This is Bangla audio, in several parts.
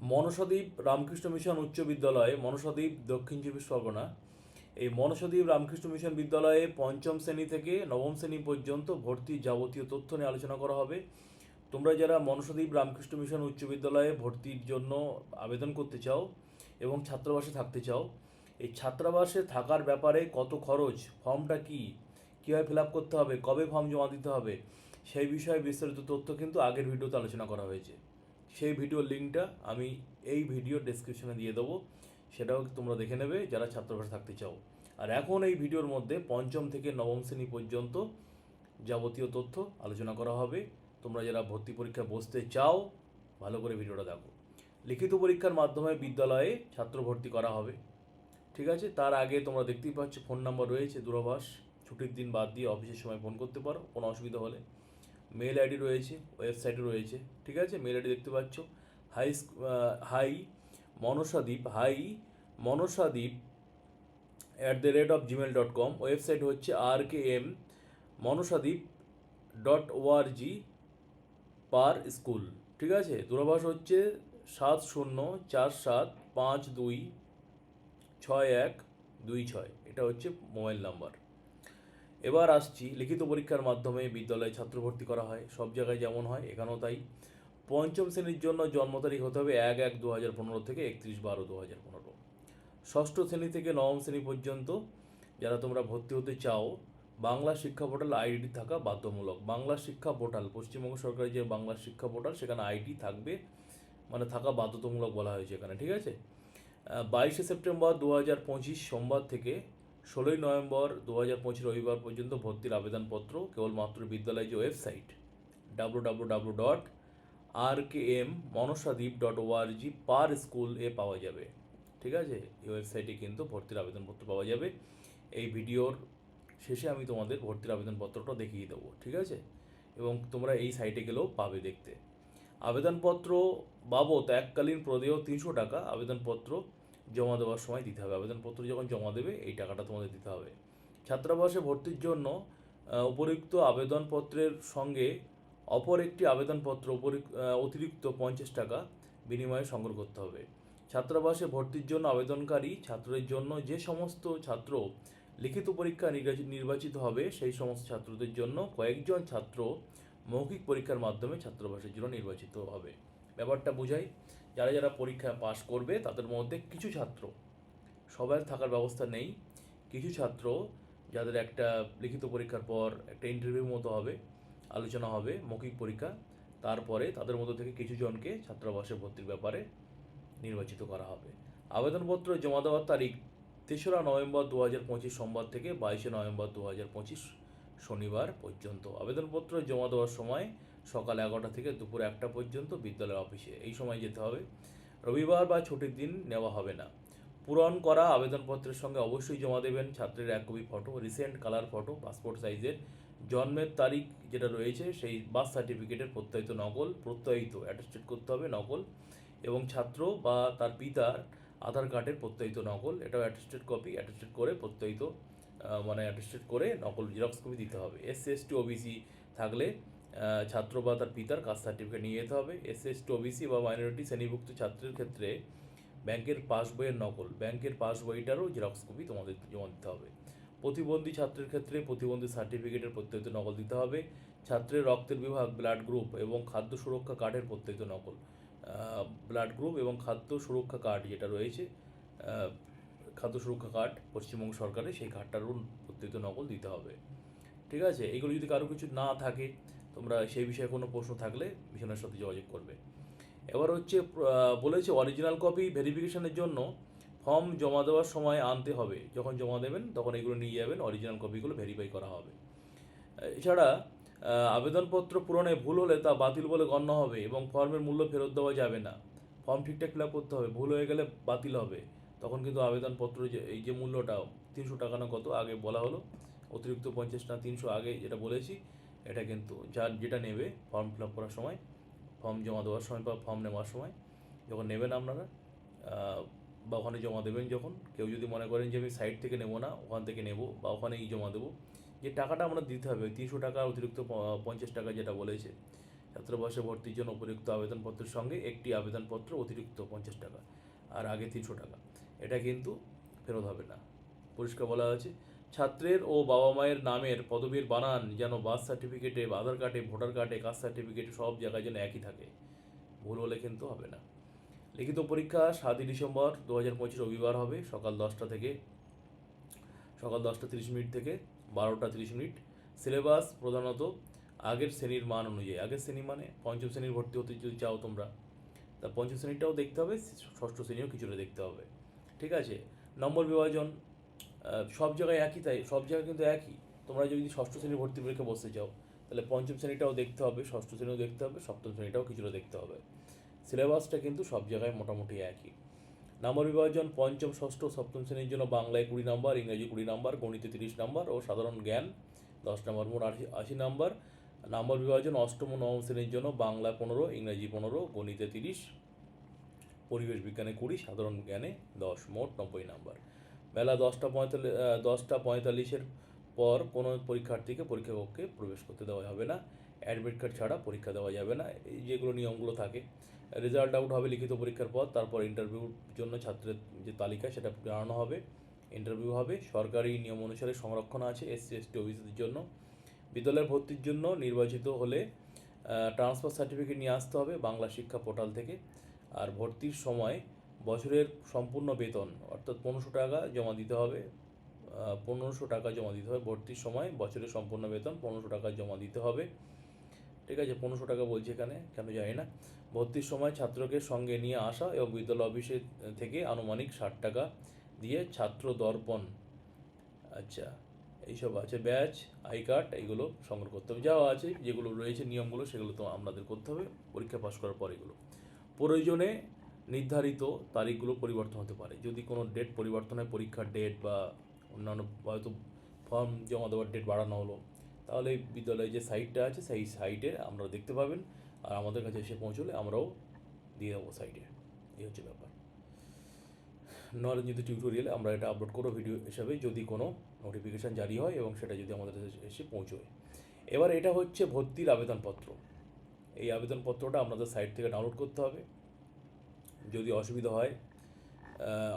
মনসাদ্বীপ রামকৃষ্ণ মিশন উচ্চ বিদ্যালয়ে মনসাদ্বীপ দক্ষিণ চব্বিশ পরগনা। এই মনসাদ্বীপ রামকৃষ্ণ মিশন বিদ্যালয়ে পঞ্চম শ্রেণি থেকে নবম শ্রেণি পর্যন্ত ভর্তির যাবতীয় তথ্য নিয়ে আলোচনা করা হবে। তোমরা যারা মনসাদ্বীপ রামকৃষ্ণ মিশন উচ্চ বিদ্যালয়ে ভর্তির জন্য আবেদন করতে চাও এবং ছাত্রাবাসে থাকতে চাও, এই ছাত্রাবাসে থাকার ব্যাপারে কত খরচ, ফর্মটা কি, কীভাবে ফিল আপ করতে হবে, কবে ফর্ম জমা দিতে হবে, সেই বিষয়ে বিস্তারিত তথ্য কিন্তু আগের ভিডিওতে আলোচনা করা হয়েছে। সেই ভিডিওর লিঙ্কটা আমি এই ভিডিও ডেসক্রিপশনে দিয়ে দেবো। সেটাও তোমরা দেখে নেবে, যারা ছাত্রাবাসে থাকতে চাও। আর এখন এই ভিডিওর মধ্যে পঞ্চম থেকে নবম শ্রেণি পর্যন্ত যাবতীয় তথ্য আলোচনা করা হবে। তোমরা যারা ভর্তি পরীক্ষায় বসতে চাও, ভালো করে ভিডিওটা দেখো। লিখিত পরীক্ষার মাধ্যমে বিদ্যালয়ে ছাত্র ভর্তি করা হবে। ঠিক আছে? তার আগে তোমরা দেখতেই পাচ্ছ, ফোন নাম্বার রয়েছে, দূরভাষ। ছুটির দিন বাদ দিয়ে অফিসের সময় ফোন করতে পারো, কোনো অসুবিধা হলে। মেল আইডি রয়েছে ওয়েবসাইটে রয়েছে, ঠিক আছে? মেল আইডি দেখতে পাচ্ছ। Hi hi Manasadwip hi Manasadwip at the rate of Gmail dot com website হচ্ছে R K M Manasadwip dot ORG per school ঠিক আছে? দূরভাষ হচ্ছে সাত শূন্য চার সাত পাঁচ দুই ছয় এক দুই ছয়, এটা হচ্ছে মোবাইল নাম্বার এবার আসছি লিখিত পরীক্ষার মাধ্যমে বিদ্যালয়ে ছাত্র ভর্তি করা হয়। সব জায়গায় যেমন হয়, এখানেও তাই। পঞ্চম শ্রেণির জন্য জন্ম তারিখ হতে হবে এক এক দু হাজার পনেরো থেকে একত্রিশ বারো দু হাজার পনেরো। ষষ্ঠ শ্রেণি থেকে নবম শ্রেণি পর্যন্ত যারা তোমরা ভর্তি হতে চাও, বাংলা শিক্ষা পোর্টাল আইডি থাকা বাধ্যমূলক বাংলা শিক্ষা পোর্টাল, পশ্চিমবঙ্গ সরকারের যে বাংলা শিক্ষা পোর্টাল, সেখানে আইডি থাকবে মানে থাকা বাধ্যতামূলক বলা হয়েছে এখানে, ঠিক আছে? বাইশে সেপ্টেম্বর দু হাজার পঁচিশ সোমবার থেকে ষোলোই নভেম্বর দু হাজার পঁচিশ রবিবার পর্যন্ত ভর্তির আবেদনপত্র কেবলমাত্র বিদ্যালয়ের যে website W W W dot R K M Manasadwip dot ORG per school এ পাওয়া যাবে। ঠিক আছে? এই ওয়েবসাইটে কিন্তু ভর্তির আবেদনপত্র পাওয়া যাবে। এই ভিডিওর শেষে আমি তোমাদের ভর্তির আবেদনপত্রটা দেখিয়ে দেবো। ঠিক আছে? এবং তোমরা এই সাইটে গেলেও পাবে দেখতে। আবেদনপত্র বাবদ এককালীন প্রদেয় তিনশো টাকা। আবেদনপত্র জমা দেওয়ার সময় দিতে হবে। আবেদনপত্র যখন জমা দেবে, এই টাকাটা তোমাদের দিতে হবে। ছাত্রাবাসে ভর্তির জন্য উপরিক্ত আবেদনপত্রের সঙ্গে অপর একটি আবেদনপত্র অতিরিক্ত পঞ্চাশ টাকা বিনিময়ে সংগ্রহ করতে হবে। ছাত্রাবাসে ভর্তির জন্য আবেদনকারী ছাত্রের জন্য যে সমস্ত ছাত্র লিখিত পরীক্ষা নির্বাচি- নির্বাচিত হবে, সেই সমস্ত ছাত্রদের জন্য কয়েকজন ছাত্র মৌখিক পরীক্ষার মাধ্যমে ছাত্রাবাসের জন্য নির্বাচিত হবে। ব্যাপারটা বোঝাই। যারা যারা পরীক্ষা পাশ করবে, তাদের মধ্যে কিছু ছাত্র সবার থাকার ব্যবস্থা নেই। কিছু ছাত্র যাদের একটা লিখিত পরীক্ষার পর একটা ইন্টারভিউ মতো হবে, আলোচনা হবে, মৌখিক পরীক্ষা, তারপরে তাদের মধ্যে থেকে কিছু জনকে ছাত্রাবাসে ভর্তির ব্যাপারে নির্বাচিত করা হবে। আবেদনপত্র জমা দেওয়ার তারিখ তেসরা নভেম্বর দু হাজার পঁচিশ সোমবার থেকে বাইশে নভেম্বর দু হাজার পঁচিশ শনিবার পর্যন্ত। আবেদনপত্র জমা দেওয়ার সময় সকাল এগারোটা থেকে দুপুর একটা পর্যন্ত বিদ্যালয় অফিসে। এই সময় যেতে হবে। রবিবার বা ছুটির দিন নেওয়া হবে না। পূরণ করা আবেদনপত্রের সঙ্গে অবশ্যই জমা দেবেন ছাত্রের এক copy photo recent colour photo passport সাইজের জন্মের তারিখ যেটা রয়েছে সেই বার্থ সার্টিফিকেটের প্রত্যয়িত নকল, প্রত্যয়িত অ্যাটাস্টেড করতে হবে নকল এবং ছাত্র বা তার পিতার আধার কার্ডের প্রত্যয়িত নকল, এটাও অ্যাটাস্টেড কপি অ্যাটাস্টেড করে প্রত্যয়িত মানে অ্যাটাস্টেড করে নকল জেরক্স কপি দিতে হবে। এস এস টি ওবিসি থাকলে ছাত্র বা তার পিতার কাস্ট সার্টিফিকেট নিয়ে যেতে হবে। এস এস টি ওবিসি বা মাইনরিটি শ্রেণীভুক্ত ছাত্রের ক্ষেত্রে ব্যাংকের পাসবইয়ের নকল, ব্যাংকের পাসবইটারও জেরক্স কপি তোমাদের জমা দিতে হবে। প্রতিবন্ধী ছাত্রের ক্ষেত্রে প্রতিবন্ধী সার্টিফিকেটের প্রত্যয়িত নকল দিতে হবে। ছাত্রের রক্তের বিভাগ ব্লাড গ্রুপ এবং খাদ্য সুরক্ষা কার্ডের প্রত্যয়িত নকল। ব্লাড গ্রুপ এবং খাদ্য সুরক্ষা কার্ড যেটা রয়েছে খাদ্য সুরক্ষা কার্ড পশ্চিমবঙ্গ সরকারের সেই কার্ডটারও প্রত্যয়িত নকল দিতে হবে। ঠিক আছে? এগুলো যদি কারও কিছু না থাকে তোমরা সেই বিষয়ে কোনো প্রশ্ন থাকলে মিশনের সাথে যোগাযোগ করবে। এবার হচ্ছে বলেছে অরিজিনাল কপি ভেরিফিকেশনের জন্য ফর্ম জমা দেওয়ার সময় আনতে হবে। যখন জমা দেবেন তখন এগুলো নিয়ে যাবেন অরিজিনাল কপিগুলো ভেরিফাই করা হবে। এছাড়া আবেদনপত্র পূরণে ভুল হলে তা বাতিল বলে গণ্য হবে এবং ফর্মের মূল্য ফেরত দেওয়া যাবে না। ফর্ম ঠিকঠাক ফিল করতে হবে ভুল হয়ে গেলে বাতিল হবে। তখন কিন্তু আবেদনপত্র যে এই যে মূল্যটা তিনশো টাকা না কত আগে বলা হলো অতিরিক্ত পঞ্চাশ না তিনশো আগে যেটা বলেছি এটা কিন্তু যার যেটা নেবে ফর্ম ফিল আপ করার সময় ফর্ম জমা দেওয়ার সময় বা ফর্ম নেওয়ার সময় যখন নেবেন আপনারা বা ওখানে জমা দেবেন যখন, কেউ যদি মনে করেন যে আমি সাইট থেকে নেব না, ওখান থেকে নেব বা ওখানেই জমা দেবো, যে টাকাটা আমরা দিতে হবে, তিনশো টাকা অতিরিক্ত পঞ্চাশ টাকা যেটা বলেছে, ছাত্রাবাসে ভর্তির জন্য উপযুক্ত আবেদনপত্রের সঙ্গে একটি আবেদনপত্র অতিরিক্ত পঞ্চাশ টাকা, আর আগে তিনশো টাকা, এটা কিন্তু ফেরত হবে না। পরিষ্কার বলা আছে ছাত্রের ও বাবা মায়ের নামের পদবীর বানান যেন বার্থ সার্টিফিকেটে, আধার কার্ডে, ভোটার কার্ডে, কাস্ট সার্টিফিকেটে সব জায়গায় যেন একই থাকে। ভুল হলে কিন্তু হবে না। লিখিত পরীক্ষা সাতই ডিসেম্বর দু হাজার পঁচিশ রবিবার হবে, সকাল দশটা থেকে, সকাল দশটা তিরিশ মিনিট থেকে বারোটা তিরিশ মিনিট। সিলেবাস প্রধানত আগের শ্রেণির মান অনুযায়ী। আগের শ্রেণি মানে পঞ্চম শ্রেণির ভর্তি হতে যদি চাও তোমরা, তা পঞ্চম শ্রেণীটাও দেখতে হবে, ষষ্ঠ শ্রেণীও কিছুটা দেখতে হবে। ঠিক আছে? নম্বর বিভাজন সব জায়গায় একই, তাই সব জায়গায় কিন্তু একই। তোমরা যদি ষষ্ঠ শ্রেণির ভর্তি পরীক্ষা বসতে চাও তাহলে পঞ্চম শ্রেণীটাও দেখতে হবে, ষষ্ঠ শ্রেণীও দেখতে হবে, সপ্তম শ্রেণীটাও কিছুটা দেখতে হবে। সিলেবাসটা কিন্তু সব জায়গায় মোটামুটি একই। নম্বর বিভাজন পঞ্চম, ষষ্ঠ, সপ্তম শ্রেণির জন্য বাংলায় কুড়ি নাম্বার, ইংরেজি কুড়ি নাম্বার, গণিতে তিরিশ নাম্বার ও সাধারণ জ্ঞান দশ নম্বর, মোট আশি আশি নাম্বার। নম্বর বিভাজন অষ্টম নবম শ্রেণির জন্য বাংলা পনেরো, ইংরেজি পনেরো, গণিতে তিরিশ, পরিবেশ বিজ্ঞানে কুড়ি, সাধারণ জ্ঞানে দশ, মোট নব্বই নাম্বার। বেলা দশটা পঁয়তাল্লিশ দশটা পঁয়তাল্লিশের পর কোনো পরীক্ষার্থীকে পরীক্ষা কক্ষে প্রবেশ করতে দেওয়া হবে না। অ্যাডমিট কার্ড ছাড়া পরীক্ষা দেওয়া যাবে না। এই যেগুলো নিয়মগুলো থাকে। রেজাল্ট আউট হবে লিখিত পরীক্ষার পর, তারপর ইন্টারভিউর জন্য ছাত্রের যে তালিকা, সেটা জানানো হবে। ইন্টারভিউ হবে। সরকারি নিয়ম অনুসারে সংরক্ষণ আছে এসসি এসটি ওবিসিদের জন্য। বিদ্যালয়ের ভর্তির জন্য নির্বাচিত হলে ট্রান্সফার সার্টিফিকেট নিয়ে আসতে হবে বাংলা শিক্ষা পোর্টাল থেকে। আর ভর্তির সময় বছরের সম্পূর্ণ বেতন, অর্থাৎ পনেরোশো টাকা জমা দিতে হবে পনেরোশো টাকা জমা দিতে হবে ভর্তির সময়, বছরের সম্পূর্ণ বেতন পনেরোশো টাকা জমা দিতে হবে। ঠিক আছে, পনেরোশো টাকা বলছে এখানে, কেন জানি না। ভর্তির সময় ছাত্রকে সঙ্গে নিয়ে আসা এবং বিদ্যালয় অফিসে থেকে আনুমানিক ষাট টাকা দিয়ে ছাত্র দর্পণ। আচ্ছা এইসব আছে, ব্যাচ, আই কার্ড, এইগুলো সংগ্রহ করতে হবে। যাওয়া আছে, যেগুলো রয়েছে, নিয়মগুলো, সেগুলো তো আপনাদের করতে হবে। পরীক্ষা পাস করার পর এগুলো। প্রয়োজনে নির্ধারিত তারিখগুলো পরিবর্তন হতে পারে। যদি কোনো ডেট পরিবর্তন হয়, পরীক্ষার ডেট বা অন্যান্য হয়তো ফর্ম জমা দেওয়ার ডেট বাড়ানো হলো, তাহলে বিদ্যালয়ে যে সাইটটা আছে, সেই সাইটে আপনারা দেখতে পাবেন। আর আমাদের কাছে এসে পৌঁছলে আমরাও দিয়ে দেবো সাইটে এই হচ্ছে ব্যাপার। নরেঞ্জিত টিউটোরিয়ালে আমরা এটা আপলোড করব ভিডিও হিসাবে, যদি কোনো নোটিফিকেশান জারি হয় এবং সেটা যদি আমাদের এসে পৌঁছয়। এবার এটা হচ্ছে ভর্তির আবেদনপত্র। এই আবেদনপত্রটা আপনাদের সাইট থেকে ডাউনলোড করতে হবে। যদি অসুবিধা হয়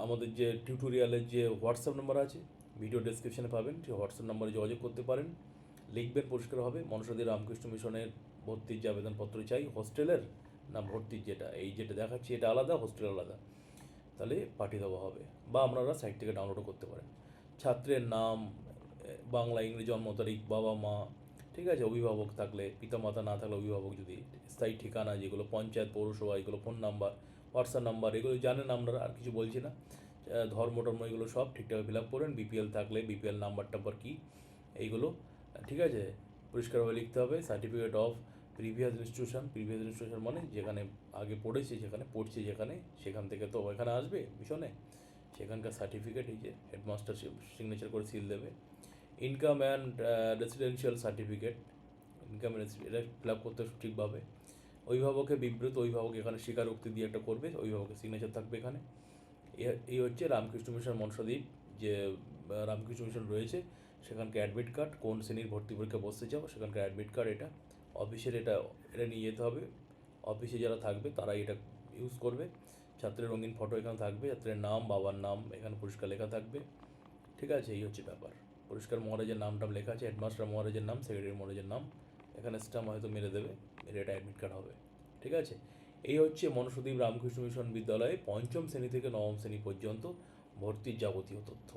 আমাদের যে টিউটোরিয়ালের যে হোয়াটসঅ্যাপ নাম্বার আছে ভিডিও ডেসক্রিপশনে পাবেন। সেই হোয়াটসঅ্যাপ নাম্বারে যোগাযোগ করতে পারেন। লিখবেন পরিষ্কার হবে। মনসাদি রামকৃষ্ণ মিশনের ভর্তির যে আবেদনপত্র চাই হোস্টেলের না ভর্তির যেটা, এই যেটা দেখাচ্ছি, এটা আলাদা হোস্টেল আলাদা। তাহলে পাঠিয়ে দেওয়া হবে বা আপনারা সাইট থেকে ডাউনলোডও করতে পারেন। ছাত্রের নাম, বাংলা, ইংরেজি জন্ম তারিখ, বাবা, মা, ঠিক আছে? অভিভাবক থাকলে, পিতামাতা না থাকলে অভিভাবক যদি স্থায়ী ঠিকানা, যেগুলো পঞ্চায়েত, পৌরসভা, এগুলো ফোন নাম্বার হোয়াটসঅ্যাপ নাম্বার এগুলো জানেন আপনারা আর কিছু বলছি না। ধর্ম টর্ম এগুলো সব ঠিকঠাক ফিল আপ করেন। বিপিএল থাকলে বিপিএল নাম্বার টাম্বার কী, এইগুলো ঠিক আছে? পরিষ্কারভাবে লিখতে হবে। Certificate of previous institution previous institution মানে যেখানে আগে পড়েছে, যেখানে পড়ছে, যেখানে, সেখান থেকে তো এখানে আসবে মিশনে সেখানকার সার্টিফিকেট এই যে হেডমাস্টার সিগনেচার করে সিল দেবে। Income and residential certificate income এটা ফিল আপ করতে ঠিকভাবে অভিভাবকের বিবৃত অভিভাবক এখানে স্বীকারোক্তি দিয়ে একটা করবে, অভিভাবকের সিগনেচার থাকবে এখানে। এই হচ্ছে রামকৃষ্ণ মিশন মনসাদ্বীপ, যে রামকৃষ্ণ মিশন রয়েছে সেখানকার অ্যাডমিট কার্ড কোন শ্রেণির ভর্তি পরীক্ষা বসতে চাও সেখানকার অ্যাডমিট কার্ড এটা। অফিসের এটা এটা নিয়ে যেতে হবে। অফিসে যারা থাকবে তারা এটা ইউজ করবে। ছাত্রের রঙিন ফটো এখানে থাকবে, ছাত্রের নাম, বাবার নাম, এখানে পরিষ্কার লেখা থাকবে। ঠিক আছে, এই হচ্ছে ব্যাপার। পরিষ্কার মহারাজের নাম টাম লেখা আছে হেডমাস্টার মহারাজের নাম সেক্রেটারি মহারাজের নাম। এখানে স্টাম্প হয়তো মেরে দেবে এটা অ্যাডমিট কার্ড হবে। ঠিক আছে? এই হচ্ছে মনসুদ্বীপ রামকৃষ্ণ মিশন বিদ্যালয়ে পঞ্চম শ্রেণি থেকে নবম শ্রেণি পর্যন্ত ভর্তির যাবতীয় তথ্য।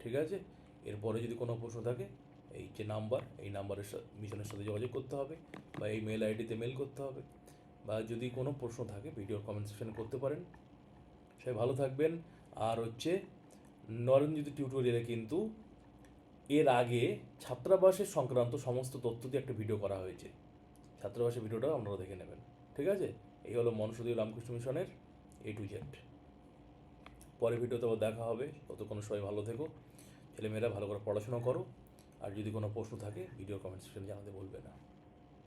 ঠিক আছে? এরপরে যদি কোনো প্রশ্ন থাকে, এই যে নাম্বার, এই নাম্বারের সাথে মিশনের সাথে যোগাযোগ করতে হবে বা এই মেল আইডিতে মেল করতে হবে বা যদি কোনো প্রশ্ন থাকে, ভিডিওর কমেন্ট সেকশনে করতে পারেন। সবাই ভালো থাকবেন। আর হচ্ছে নরেন্দ্র টিউটোরিয়ালে কিন্তু এর আগে ছাত্রাবাসের সংক্রান্ত সমস্ত তথ্য দিয়ে একটা ভিডিও করা হয়েছে। ছাত্রাবাসের ভিডিওটাও আপনারা দেখে নেবেন। ঠিক আছে? এই হলো মনসুদী রামকৃষ্ণ মিশনের এ টু জেড পরের ভিডিওতে আবার দেখা হবে। ততক্ষণ সবাই ভালো থেকো। ছেলেমেয়েরা ভালো করে পড়াশোনা করো। আর যদি কোনো প্রশ্ন থাকে ভিডিও কমেন্ট সেকশনে জানাতে বলবে না।